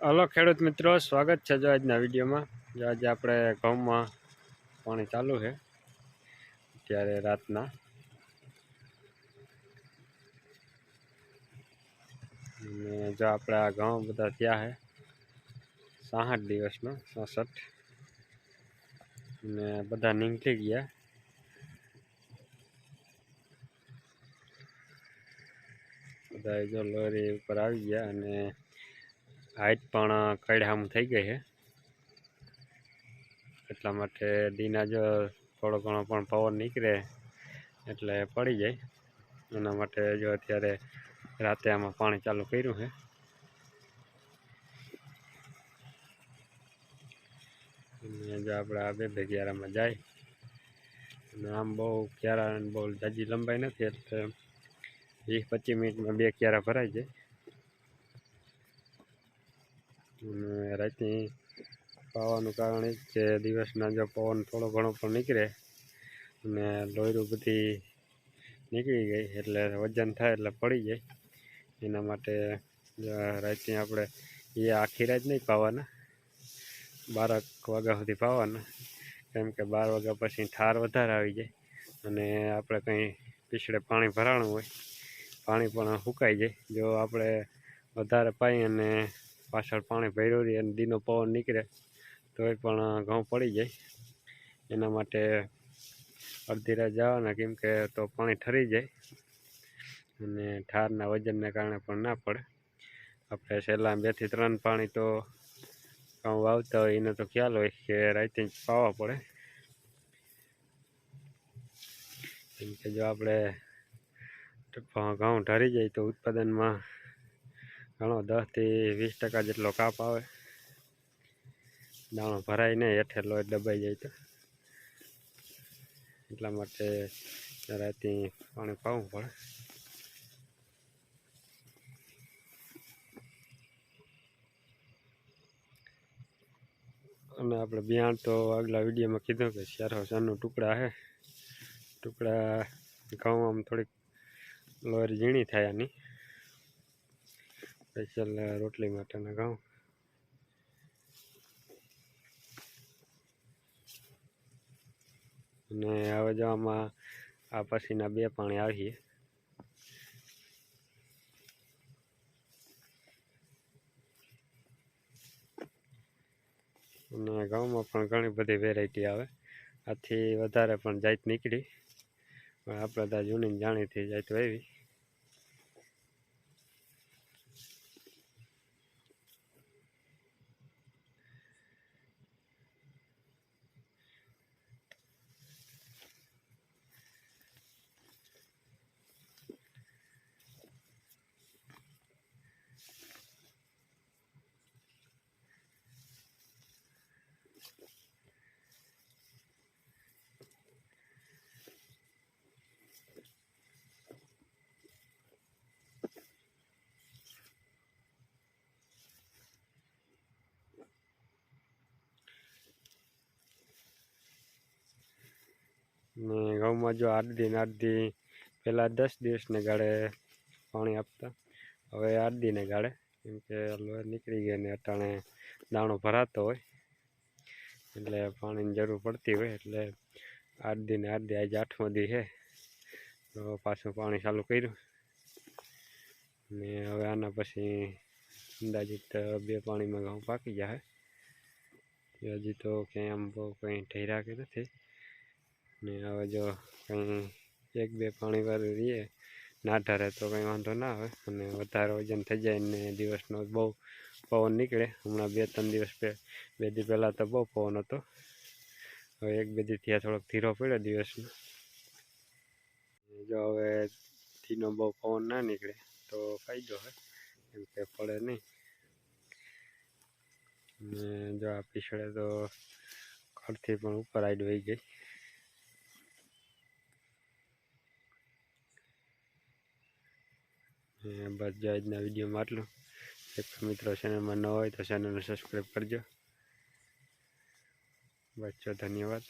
Hello ખેડૂત મિત્રો, સ્વાગત છે જો આજના વિડીયોમાં. જો આજે આપણે ઘઉંમાં પાણી ચાલુ છે, અત્યારે રાતના. અને જો આપણે આ ઘઉં બધા થયા છે, સાઠ દિવસનો ચોસઠ અને બધા નીકળી ગયા. બધા જો લોરી ઉપર આવી ગયા અને હાઈટ પણ કડામ થઈ ગઈ છે. એટલા માટે દીના જો થોડો ઘણો પણ પવન નીકળે એટલે પડી જાય. એના માટે જો અત્યારે રાતે આમાં પાણી ચાલુ કર્યું છે. જો આપણે આ બે ક્યારામાં જાય. અને આમ બહુ ક્યારા બહુ જાજી લંબાઈ નથી એટલે વીસ પચીસ મિનિટમાં બે ક્યારા ભરાઈ જાય. રાતની પાવાનું કારણ એ કે દિવસના જો પવન થોડો ઘણો પણ નીકળે અને લોયરું બધી નીકળી ગઈ એટલે વજન થાય એટલે પડી જાય. એના માટે રાતની આપણે એ આખી રાત નહીં પાવાના, બારક વાગ્યા સુધી પાવાના. કેમ કે બાર વાગ્યા પછી ઠાર વધારે આવી જાય અને આપણે કંઈ પીછડે પાણી ભરાણું હોય, પાણી પણ સુકાઈ જાય. જો આપણે વધારે પાઈ અને પાછળ પાણી ભર્યું રહે અને દીનો પવન નીકળે, તોય પણ ઘઉં પડી જાય. એના માટે અડધી રાત જવાના, કેમ કે તો પાણી ઠરી જાય. અને ઠારના વજનને કારણે પણ ના પડે. આપણે છેલ્લા બેથી ત્રણ પાણી તો ઘઉં વાવતા હોય, એનો તો ખ્યાલ હોય કે રાતે જ પાવા પડે. કેમ કે જો આપણે ઘઉં ઠરી જાય તો ઉત્પાદનમાં ઘણો દસથી વીસ ટકા જેટલો કાપ આવે. દાણો ભરાય નહીં, હેઠે લોહી દબાઈ જાય તો. એટલા માટે રાતે પાણી પાવું પડે. અને આપણે બિયાણ તો આગલા વિડીયોમાં કીધું કે ચારો ચારનું ટુકડા છે ટુકડા ઘઉં આમ થોડીક લોરી ઝીણી થાય આની. સ્પેશિયલ રોટલી માટેના ઘઉં. અને હવે જો આમાં, આ પછીના બે પાણી આવીએ. અને ઘઉંમાં પણ ઘણી બધી વેરાયટી આવે. આથી વધારે પણ જાત નીકળી. પણ આપણે ત્યાં જૂની જાણીતી જાત વાવી ને ઘઉંમાં જો આઠ દિન આઠ દિન પહેલાં દસ દિવસને ગાળે પાણી આપતા. હવે આઠ દિને ગાળે, કેમ કે લોહી નીકળી ગઈ ને અટાણે દાણો ભરાતો હોય, એટલે પાણીની જરૂર પડતી હોય, એટલે આઠ દિને આઠ દી, આજે આઠમો દી છે તો પાછું પાણી ચાલુ કર્યું. ને હવે આના પછી અંદાજિત બે પાણીમાં ઘઉં પાકી જાય હજી તો ક્યાંય આમ બહુ કંઈ ઠેરા કે નથી. ને હવે જો કંઈ એક બે પાણી વાળું રહીએ, ના ઠરે તો કંઈ વાંધો ના આવે. અને વધારે વજન થઈ જાય ને દિવસનો બહુ પવન નીકળે. હમણાં બે ત્રણ દિવસ બે દી પહેલાં તો બહુ પવન હતો. હવે એક બે દી ત્યાં થોડોક ધીરો પડ્યો દિવસનો. જો હવે ધીનો બહુ પવન ના નીકળે તો ફાયદો હોય કેમ કે પડે નહીં. ને જો આ પીછળે તો ઘરથી પણ ઉપર આઈડ વહી ગઈ. બસ જો આજના વિડીયોમાં આટલું. એક મિત્રો ચેનલમાં ન હોય તો ચેનલને સબસ્ક્રાઈબ કરજો. બસ જો ધન્યવાદ.